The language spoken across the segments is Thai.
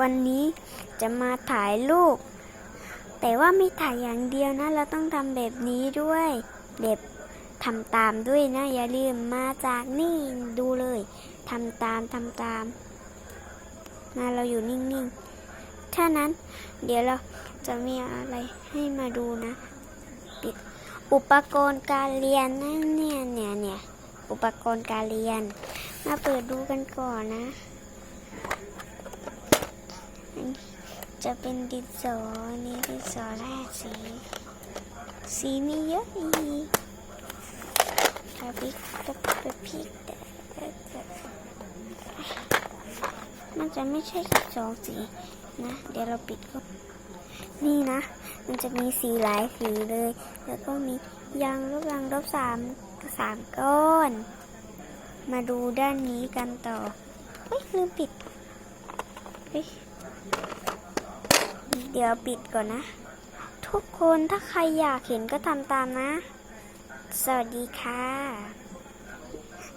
วันนี้จะมาถ่ายรูป แต่ว่าไม่ถ่ายอย่างเดียวนะ เราต้องทำแบบนี้ด้วยแบบทำตามด้วยนะ อย่าลืมมาจากนี่ดูเลยทำตามทำตามมาเราอยู่นิ่งๆถ้านั้น เดี๋ยวเราจะมีอะไรให้มาดูนะ ปิดอุปกรณ์การเรียนนะเนี่ยเนี่ยเนี่ยอุปกรณ์การเรียน มาเปิดดูกันก่อนนะ จะเป็นดินสอนี่ดินสอแร่สี สีมีเยอะอีกกระปิกกระพริกแต่มันจะไม่ใช่กับสองสีนะ เดี๋ยวเราปิดก็นี่นะ มันจะมีสีหลายสีเลย แล้วก็มียางลบยางลบสามสามก้อน มาดูด้านนี้กันต่อเฮ้ยลืมปิดเฮ้ย เดี๋ยวปิดก่อนนะ ทุกคนถ้าใครอยากเห็นก็ทำตามนะ สวัสดีค่ะ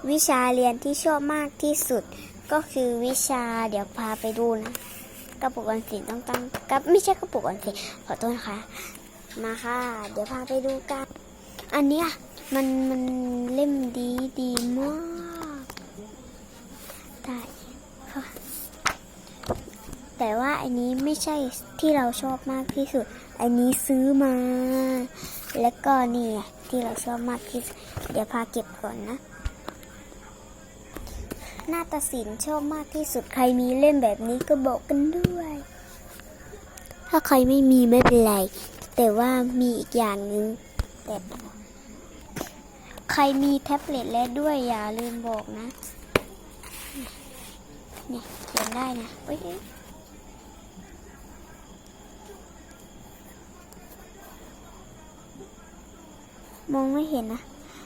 วิชาเรียนที่ชอบมากที่สุด ก็คือวิชาเดี๋ยวพาไปดูนะกระปุกออมสินต้องตั้งกับไม่ใช่กระปุกออมสินขอโทษค่ะ มาค่ะ เดี๋ยวพาไปดูกัน อันเนี้ยมันมันเล่มดีดีมากได้ค่ แต่ว่าอันนี้ไม่ใช่ที่เราชอบมากที่สุด อันนี้ซื้อมา แล้วก็นี่ที่เราชอบมากที่สุด เดี๋ยวพาเก็บก่อนนะหน้าตาศิลป์ชอบมากที่สุดใครมีเล่มแบบนี้ก็บอกกันด้วย ถ้าใครไม่มีไม่เป็นไร แต่ว่ามีอีกอย่างหนึ่งแต่ใครมีแท็บเล็ตแล้วด้วยอย่าลืมบอกนะ เนี่ยเขียนได้นะเอ้ย มองไม่เห็นนะ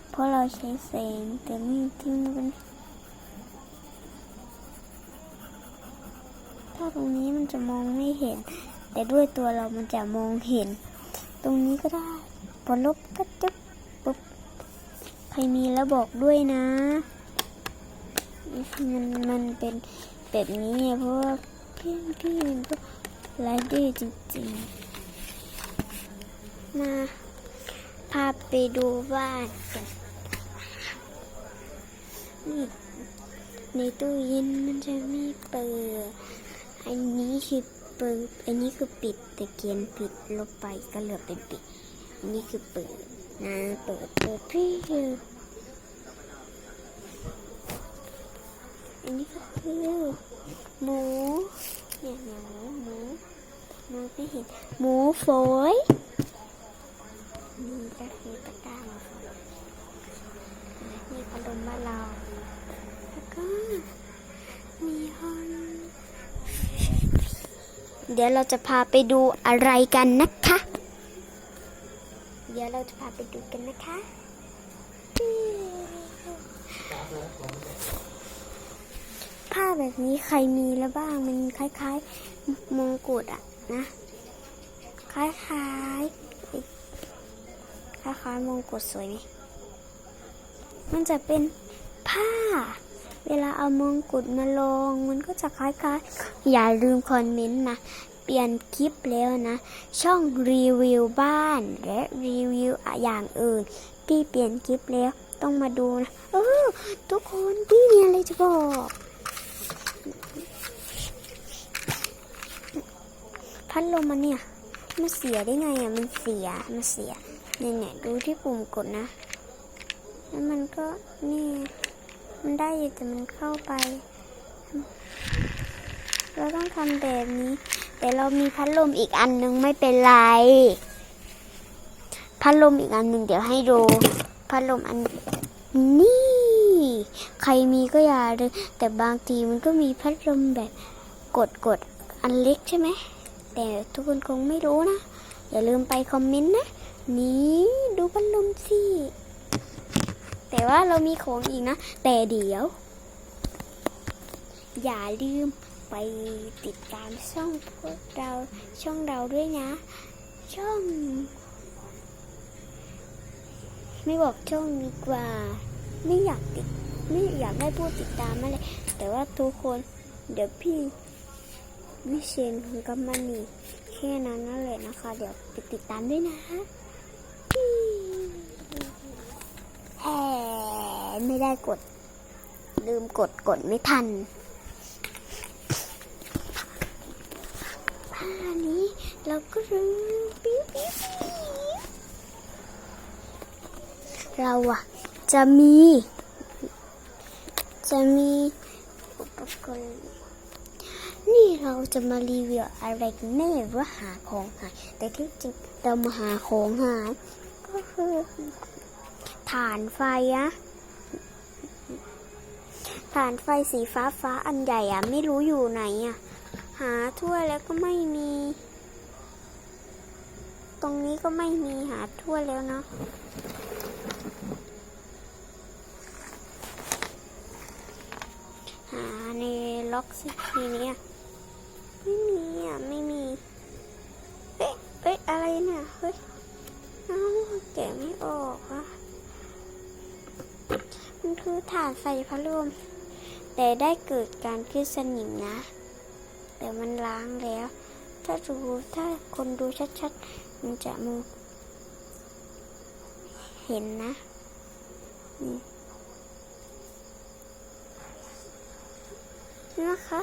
เพราะเราใช้แสงแต่นี่ที่มันถ้าตรงนี้มันจะมองไม่เห็น แต่ด้วยตัวเรามันจะมองเห็น ตรงนี้ก็ได้พอลบก็จุ๊บปุ๊บใครมีแล้วบอกด้วยนะมันมันเป็นแบบนี้ไงเพราะว่าพี่พี่มันก็ไลฟ์ดื้จริงๆมา พาไปดูบ้านกันนี่ในตู้เย็นมันจะมีเปิด อันนี้คือเปิด อันนี้คือปิดแต่เกียนปิดลบไปก็เหลือเป็นปิด อันนี้คือเปิดนะเปิดเปิดพี่ออันนี้ก็คือหมูเนี่ยหมูหมูหมูไม่เห็นหมูฝอย นี่ก็คือตะกร้ามูฝอยนี่พัดลมบ้านเรา แล้วก็มีห้องเดี๋ยวเราจะพาไปดูอะไรกันนะคะ เดี๋ยวเราจะพาไปดูกันนะคะ ผ้าแบบนี้ใครมีแล้วบ้าง มันคล้ายๆมงกุฎอะนะ คล้ายๆ คล้ายๆมงกุฎสวยไหมมันจะเป็นผ้า เวลาเอามงกุฎมาลง มันก็จะคล้ายๆ อย่าลืมคอมเมนต์นะเปลี่ยนคลิปแล้วนะ ช่องรีวิวบ้าน และรีวิวอย่างอื่น พี่เปลี่ยนคลิปแล้วต้องมาดูนะ เออ ทุกคนพี่มีอะไรจะบอกพัดลมมันเนี่ย มันเสียได้ไงอะ มันเสีย มันเสีย เนี่ยเนี่ยดูที่ปุ่มกดนะ แล้วมันก็นี่ มันได้อยู่แต่มันเข้าไป เราต้องทำแบบนี้ แต่เรามีพัดลมอีกอันหนึงไม่เป็นไร พัดลมอีกอันหนึ่งเดี๋ยวให้ดูพัดลมอันนี่ ใครมีก็อย่าเลยแต่บางทีมันก็มีพัดลมแบบกดกดๆอันเล็กใช่ไหมแต่ทุกคนคงไม่รู้นะ อย่าลืมไปคอมเมนต์นะ นี่ดูพัดลมสิ แต่ว่าเรามีของอีกนะ แต่เดี๋ยว อย่าลืมไปติดตามช่องพวกเราช่องเราด้วยนะ ช่อง ไม่บอกช่องดีกว่า ไม่อยากติดไม่อยากให้พูดติดตามอะไรแต่ว่าทุกคนเดี๋ยวพี่วิเชนของกัมมานีแค่นั้นนั่นแหละนะคะ เดี๋ยวไปติดตามด้วยนะ แหมไม่ได้กด ลืมกดกดไม่ทันผ้านี้เราก็ลืมปิ๊บปิ๊บปิ๊บเราอะจะมี จะมีอุปกรณ์นี่เราจะมารีวิวอะไรกันแน่ว่าหาของหายแต่ที่จริงเรามาหาของหาย ก็คือฐานไฟอะฐานไฟสีฟ้าฟ้าอันใหญ่อะไม่รู้อยู่ไหนอะหาทั่วแล้วก็ไม่มี ตรงนี้ก็ไม่มีหาทั่วแล้วเนาะหาในล็อกสิทีนี้ไม่มีอะ ไม่มี เอ๊ะเอ๊ะอะไรเนี่ย เฮ้ย อ้าแกะไม่ออกอะ มันคือฐานไฟพัดลม แต่ได้เกิดการขึ้นสนิมนะ แต่มันล้างแล้ว ถ้าดูถ้าคนดูชัดๆ มันจะมองเห็นนะนี่นะคะ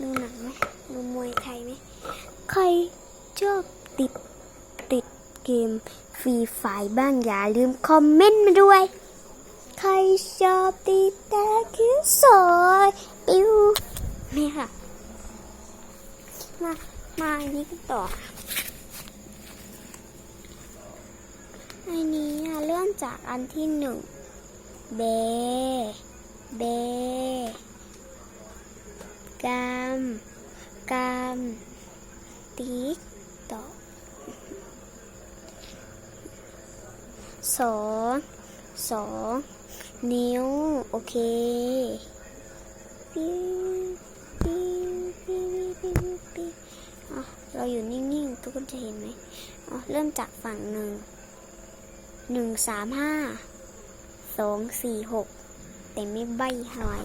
ดูหนังไหม ดูมวยไทยไหม ใครชอบติดติดเกมฟรีไฟบ้างอย่าลืมคอมเมนต์มาด้วย ใครชอบติดแต่คือสอยปิวนี่ค่ะ มา มาอันนี้กันต่อ อันนี้อะเริ่มจากอันที่หนึ่งเบ เบกาม กามติ๊กต่อสองสองนิ้ว โอเคปิ้วปิ้วปิ้วปิ้วปิ้วอะเราอยู่นิ่งๆ ทุกคนจะเห็นไหมอะเริ่มจากฝั่งหนึ่งหนึ่งสามห้าสองสี่หกแต่ไม่ใบหอย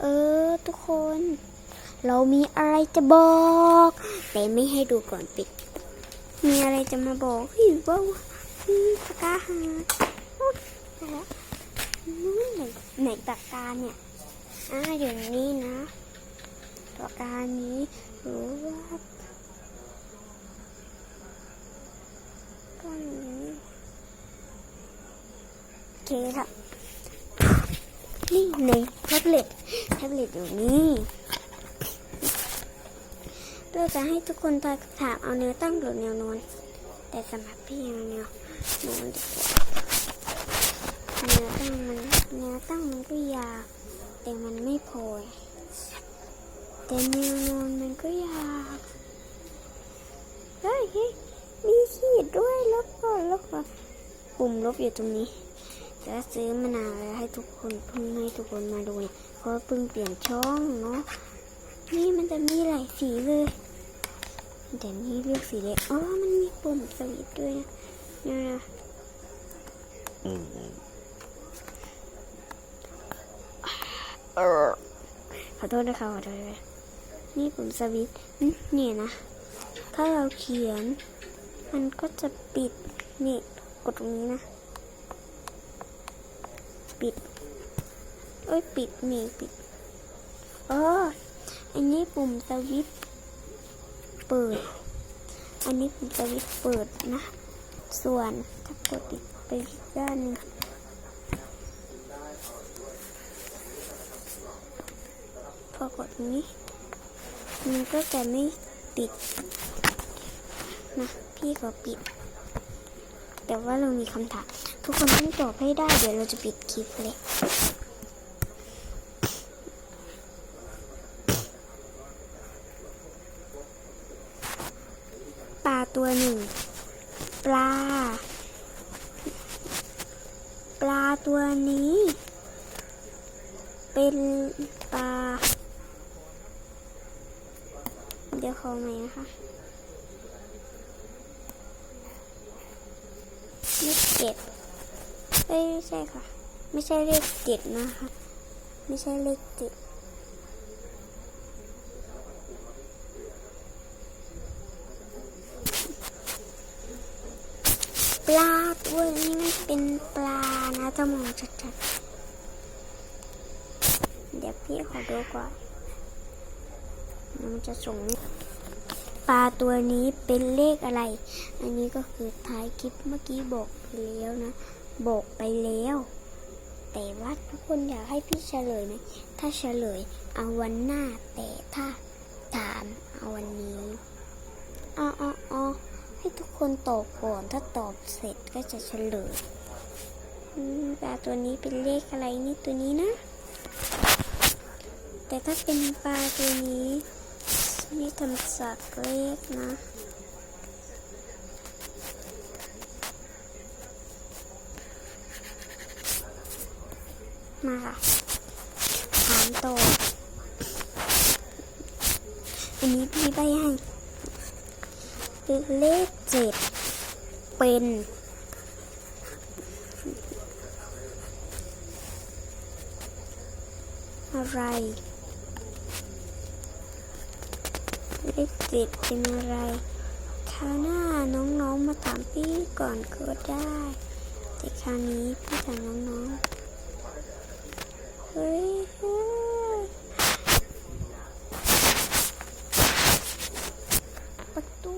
เออ ทุกคน เรามีอะไรจะบอก แต่ไม่ให้ดูก่อนปิด มีอะไรจะมาบอกเฮ้ยว่าอืมปากกาหาอุ๊ยตแล้วอืมไหนไหนปากกาเนี่ยอ่าอยู่นนี้นะปากกานี้รือว่าก็นี้โอเคค่ะนี่ในแท็บเล็ตแท็บเล็ตอยู่นี่ เราจะให้ทุกคนตอบคำถามเอาแนวตั้งหรือแนวนอน แต่สำหรับพี่เอาแนวนอนดีกว่าแนวตั้งมันแนวตั้งมันก็ยาวแต่มันไม่พอแต่แนวนอนมันก็ยาวเฮ้ยเฮ้ยมีขีดด้วยลบก่อนลบก่อนปุ่มลบอยู่ตรงนี้จะซื้อมานานแล้วให้ทุกคนเพิ่งให้ทุกคนมาดูเนี่ยเพราะเพิ่งเปลี่ยนช่องเนาะนี่มันจะมีหลายสีเลย แต่นี่เลือกสีเล็กอ๋อ มันมีปุ่มสวิตช์ด้วยนะนี่นะขอโทษนะคะขอโทษด้วยนี่ปุ่มสวิตช์อืมเนี่ยนะ ถ้าเราเขียน มันก็จะปิด นี่ กดตรงนี้นะ ปิด เอ้ย ปิดนี่ปิด เอออันนี้ปุ่มสวิตช์ เปิด อันนี้ปุ่มสวิตเปิดนะ ส่วนถ้ากดอีกไปอีกด้านนึงพอกดนี้ มันก็จะไม่ติด นะ พี่ขอปิด แต่ว่าเรามีคำถาม ทุกคนต้องตอบให้ได้ เดี๋ยวเราจะปิดคลิปเลย ปลา ตัวหนึ่ง ปลา ปลาตัวนี้ เป็นปลา เดี๋ยวขอใหม่นะคะเลขเจ็ดเอ้ยไม่ใช่ค่ะ ไม่ใช่เลขเจ็ดนะคะ ไม่ใช่เลขเจ็ด ปลาตัวนี้มันเป็นปลานะถ้ามองชัดๆเดี๋ยวพี่ขอดูก่อนมันจะส่งปลาตัวนี้เป็นเลขอะไร อันนี้ก็คือท้ายคลิปเมื่อกี้บอกไปแล้วนะบอกไปแล้ว แต่ว่าทุกคนอยากให้พี่เฉลยไหมถ้าเฉลยเอาวันหน้าแต่ถ้าถามเอาวันนี้อ๋ออ๋ออ๋อให้ทุก คนตอบก่อน ถ้าตอบเสร็จก็จะเฉลยปลาตัวนี้เป็นเลขอะไรนี่ตัวนี้นะ แต่ถ้าเป็นปลาตัวนี้นี่ทำจากเลขนะมาค่ะถามต่ออันนี้พี่ใบให้ เลขเจ็ดเป็น อะไร เลขเจ็ดเป็นอะไรคราวหน้าน้องๆมาถามพี่ก่อนก็ได้ แต่คราวนี้พี่ถามน้องๆ เฮ้ยเฮ้ยประตู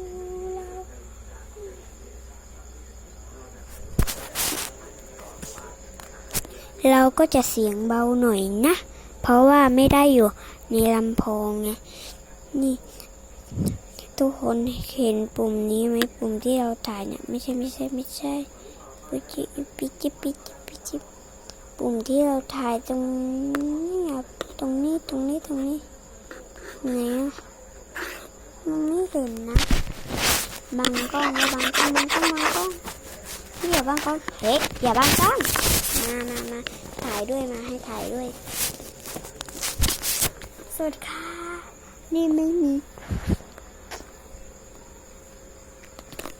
เราก็จะเสียงเบาหน่อยนะ เพราะว่าไม่ได้อยู่ในลำโพงไงนี่ทุกคนเห็นปุ่มนี้ไหมปุ่มที่เราถ่ายเนี่ยไม่ใช่ไม่ใช่ไม่ใช่ปิจิปิจิปิจิปิจิปุ่มที่เราถ่ายตรงนี้ตรงนี้ตรงนี้ตรงนี้ไหนอะมันไม่เห็นนะบังกล้องนบังกล้องบังกล้องบังกล้อง พี่อย่าบังกล้องเฮ้ยอย่าบังกล้องมามามาถ่ายด้วยมาให้ถ่ายด้วยสวัสดีค่ะ นี่ไม่มี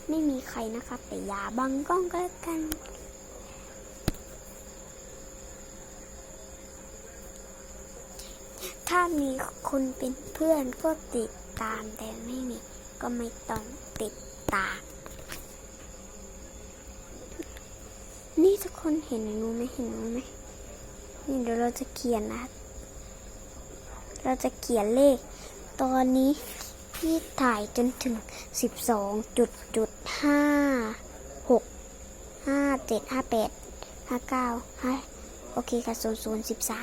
ไม่มีใครนะครับ แต่อย่าบังกล้องก็แล้วกันถ้ามีคนเป็นเพื่อนก็ติดตามแต่ไม่มีก็ไม่ต้องติดตาม นี่ทุก คนเห็นหนูไหมเห็นหนูไหมนี่เดี๋ยวเราจะเขียนนะ เราจะเขียนเลข ตอนนี้พี่ถ่ายจนถึงสิบสองจุดจุดห้าหกห้าเจ็ดห้าแปดห้าเก้าห้าโอเคค่ะศูนย์ศูนย์สิบสาม